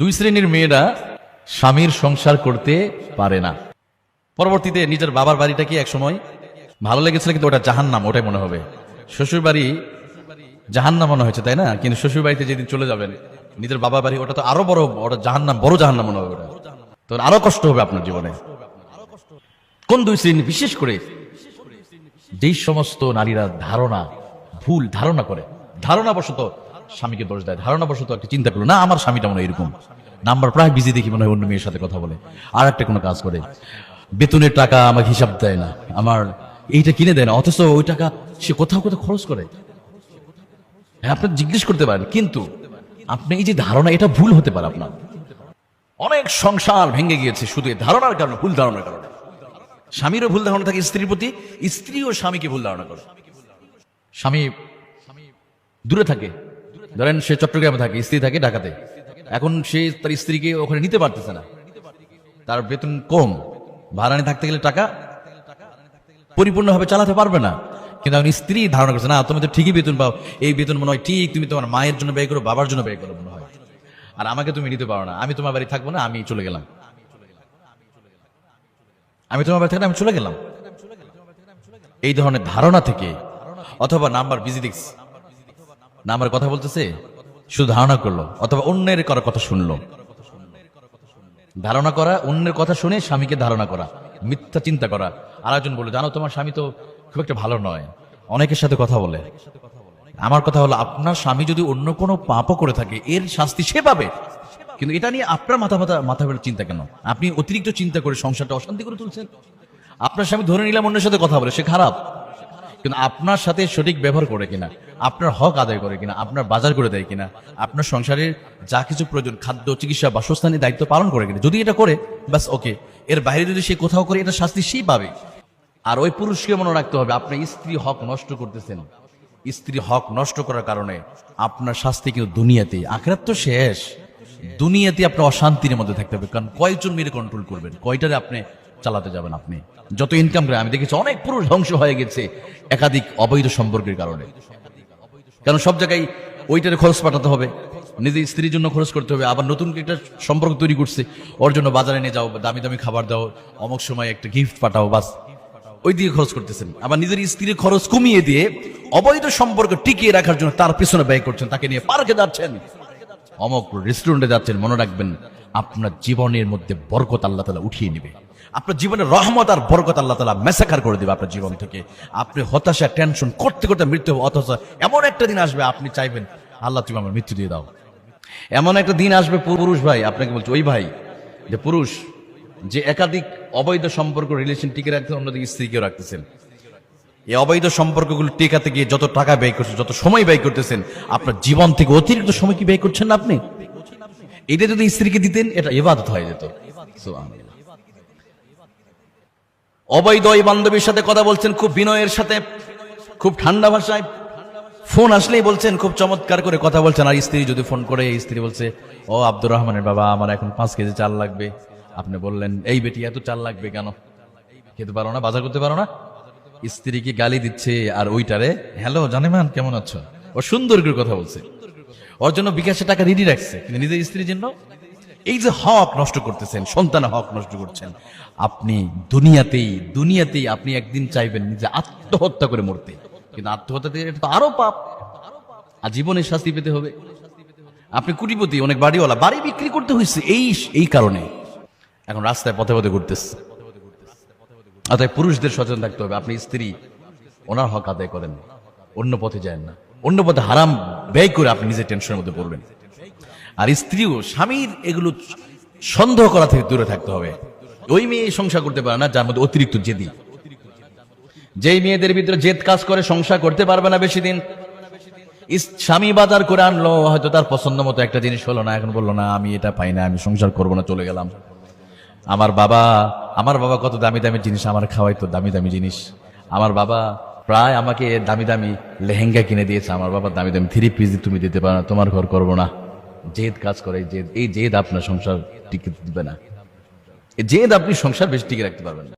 দুই শ্রেণির মেয়েরা স্বামীর সংসার করতে পারে না। পরবর্তীতে নিজের বাবার বাড়িটাকে এক সময় ভালো লেগেছিল কিন্তু ওটা জাহান্নাম, ওটাই মনে হবে। শ্বশুর বাড়ি জাহান্নাম মনে হয়েছে, তাই না? কিন্তু শ্বশুর বাড়িতে যেদিন চলে যাবেন, নিজের বাবার বাড়ি, ওটা তো আরও বড়, ওটা জাহান্নাম, বড় জাহান্নাম মনে হবে ওটা। তো আরও কষ্ট হবে আপনার জীবনে। কোন দুই শ্রেণি? বিশেষ করে যেই সমস্ত নারীরা ধারণা, ভুল ধারণা করে ধারণা বশত স্বামীকে দোষ দেয়। ধারণা বশত একটা চিন্তা করল, না, আমার স্বামীটা মনে এরকম। নাম্বার প্রায় বিজি দেখি মনে হয় অন্য মেয়ের সাথে কথা বলে। আর একটা কোনো কাজ করে। বেতনের টাকা আমাকে হিসাব দেয় না। আমার এইটা কিনে দেয় না, অথচ ওই টাকা সে কোথাও কোথাও খরচ করে। হ্যাঁ আপনি জিজ্ঞেস করতে পারেন, কিন্তু আপনি এই যে ধারণা, এটা ভুল হতে পারে আপনার। অনেক সংসার ভেঙে গিয়েছে শুধু এই ধারণার কারণে, ভুল ধারণার কারণে। স্বামীরও ভুল ধারণা থাকে স্ত্রীর প্রতি, স্ত্রীও স্বামীকে ভুল ধারণা করে। স্বামী দূরে থাকে। ধরেন সে চট্টগ্রামে থাকে, স্ত্রী থাকে ঢাকাতে। এখন সে তার স্ত্রীকে ওখানে নিতে পারতেছে না। তার বেতন কম। ভাড়ানি থাকতে গেলে টাকা পরিপূর্ণভাবে চালাতে পারবে না। কিন্তু এখন স্ত্রী ধারণা করছে, না, তুমি তো ঠিকই বেতন পাও। এই বেতন মনে হয় ঠিক, তুমি তোমার মায়ের জন্য ব্যয় করো, বাবার জন্য ব্যয় করো মনে হয়। আর আমাকে তুমি নিতে পারো না। আমি তোমার বাড়ি থাকব না, আমি চলে গেলাম। আমি তোমার বাড়ি থাকলে আমি চলে গেলাম। এই ধরনের ধারণা থেকে, অথবা নাম্বার বিজি দেখছি। নাম্বার কথা বলতেছে? শুধু ধারণা করল, অথবা অন্যের করার কথা শুনলো। ধারণা করা, অন্যের কথা শুনে স্বামীকে ধারণা করা, মিথ্যা চিন্তা করা। আর একজন বলল, জানো, তোমার স্বামী তো খুব একটা ভালো নয়। অনেকের সাথে কথা বলে। আমার কথা হলো, আপনার স্বামী যদি অন্য কোনো পাপও করে থাকে, এর শাস্তি সে পাবে। কিন্তু এটা নিয়ে আপনার মাথা মাথা মাথা চিন্তা কেন? আপনি অতিরিক্ত চিন্তা করে সংসারটা অশান্তি করে তুলছেন। আপনার স্বামী ধরে নিলাম অন্যের সাথে কথা বলে, সে খারাপ। কিন্তু আপনার সাথে সঠিক ব্যবহার করে কিনা, আপনার হক আদায় করে কিনা, আপনার বাজার করে দেয় কিনা, আপনার সংসারের যা কিছু প্রয়োজন, খাদ্য, চিকিৎসা, বাসস্থানের দায়িত্ব পালন করে কিনা, যদি এটা করে, ব্যাস, ওকে। এর বাইরে যদি সে কোথাও করে, এটা শাস্তি সেই পাবে। আর ওই পুরুষকে মনে রাখতে হবে আপনার স্ত্রী হক নষ্ট করতেছেন। স্ত্রী হক নষ্ট করার কারণে আপনার শাস্তি কিন্তু দুনিয়াতে আখরাত তো শেষ। দুনিয়াতে আপনার অশান্তির মধ্যে থাকতে হবে, কারণ কয়জন মেরে কন্ট্রোল করবেন? কয়টারে আপনি চালাতে যাবেন আপনি। যত ইনকাম করে, আমি দেখেছি অনেক পুরুষ ধ্বংস হয়ে গেছে একাধিক অবৈধ সম্পর্কের কারণে। কারণ সব জায়গায় ওইটারে খরচ পাঠাতে হবে, নিজের স্ত্রীর জন্য খরচ করতে হবে, আবার নতুন একটা সম্পর্ক তৈরি করছে, ওর জন্য বাজারে নিয়ে যাও, দামি দামি খাবার দাও, অমুক সময় একটা গিফট পাঠাও, বাস। ওই দিকে খরচ করতেছেন। আবার নিজের স্ত্রীর খরচ কমিয়ে দিয়ে অবৈধ সম্পর্ক টিকিয়ে রাখার জন্য তার পিছনে ব্যয় করছেন, তাকে নিয়ে পার্কে যাচ্ছেন। অমক রেস্টুরেন্টে যাচ্ছেন, মনে রাখবেন, আপনার জীবনের মধ্যে বরকত আল্লাহ তালা উঠিয়ে নেবে। আপনার জীবনের রহমত আর বরকত আল্লাহ তালা মেসাকার করে দেবে আপনার জীবন থেকে আপনি হতাশা টেনশন করতে করতে মৃত্যু। অথচ এমন একটা দিন আসবে, আপনি চাইবেন, আল্লাহ তুমি আমার মৃত্যু দিয়ে দাও এমন একটা দিন আসবে, পুরুষ ভাই, আপনাকে বলছি, ওই ভাই যে পুরুষ, যে একাধিক অবৈধ সম্পর্ক রিলেশন টিকে রাখতে অন্যদিকে স্ত্রীকেও রাখতেছেন এই অবৈধ সম্পর্কগুলো টেকাতে গিয়ে যত টাকা ব্যয় করছেন, যত সময় ব্যয় করতেছেন, আপনার জীবন থেকে অতিরিক্ত সময় কি ব্যয় করছেন না আপনি এটা যদি স্ত্রীকে দিতেন, এটা এবাদত হয়ে যেত। অবৈধ ওই বান্ধবীর সাথে কথা বলছেন, খুব বিনয়ের সাথে, খুব ঠান্ডা ভাষায়। ফোন আসলেই বলছেন, খুব চমৎকার করে কথা বলছেন। আর স্ত্রী যদি ফোন করে স্ত্রী বলছে, ও আব্দুর রহমানের বাবা, আমার এখন পাঁচ কেজি চাল লাগবে। আপনি বললেন, এই বেটি, এত চাল লাগবে কেন? খেতে পারো না, বাজার করতে পারো না? স্ত্রীকে গালি দিচ্ছে, আর ওইটারে, হ্যালো, জানেমান, কেমন আছো? ও সুন্দর করে কথা বলছে। ওর জন্য বিকাশে টাকা রেডি রাখছে, কিন্তু নিজের স্ত্রীর জন্য এই যে হক নষ্ট করতেছেন, সন্তান হক নষ্ট করছেন, আপনি দুনিয়াতেই দুনিয়াতেই আপনি একদিন চাইবেন নিজে আত্মহত্যা করে মরতে। কিন্তু আত্মহত্যা থেকে এটা তো আরও পাপ। আর জীবনের শাস্তি পেতে হবে। আপনি কুটিপতি, অনেক বাড়িওয়ালা, বাড়ি বিক্রি করতে হয়েছে এই এই কারণে। এখন রাস্তায় পথে পথে ঘুরতেছে। অতএব পুরুষদের সচেতন থাকতে হবে। আপনি স্ত্রী, ওনার হক আদায় করেন। অন্য পথে যায় না। অন্য পথে হারাম ব্যয় করে আপনি নিজের টেনশনের মধ্যে পড়বেন। আর স্ত্রীও, স্বামীর এগুলো সন্দেহ করা থেকে দূরে থাকতে হবে। ওই মেয়ে সংসার করতে পারে না, যার মধ্যে অতিরিক্ত জেদি। যেই মেয়েদের ভিতরে জেদ কাজ করে, সংসার করতে পারবে না বেশি দিন স্বামী বাজার করে আনলো, হয়তো তার পছন্দ মতো একটা জিনিস হলো না, এখন বলল, না, আমি এটা পাই না, আমি সংসার করব না, চলে গেলাম। আমার বাবা আমার বাবা কত দামি দামি জিনিস আমার খাওয়াই তো, দামি দামি জিনিস। আমার বাবা প্রায় আমাকে দামি দামি লেহেঙ্গা কিনে দিয়েছে, আমার বাবা দামি দামি থ্রি পিস তুমি দিতে পারো না, তোমার ঘর করব না। জেদ কাজ করে, জেদ, এই জেদ আপনার সংসার টিকে দিবে না। জেদ আপনি সংসার বেশি টিকে রাখতে পারবেন না।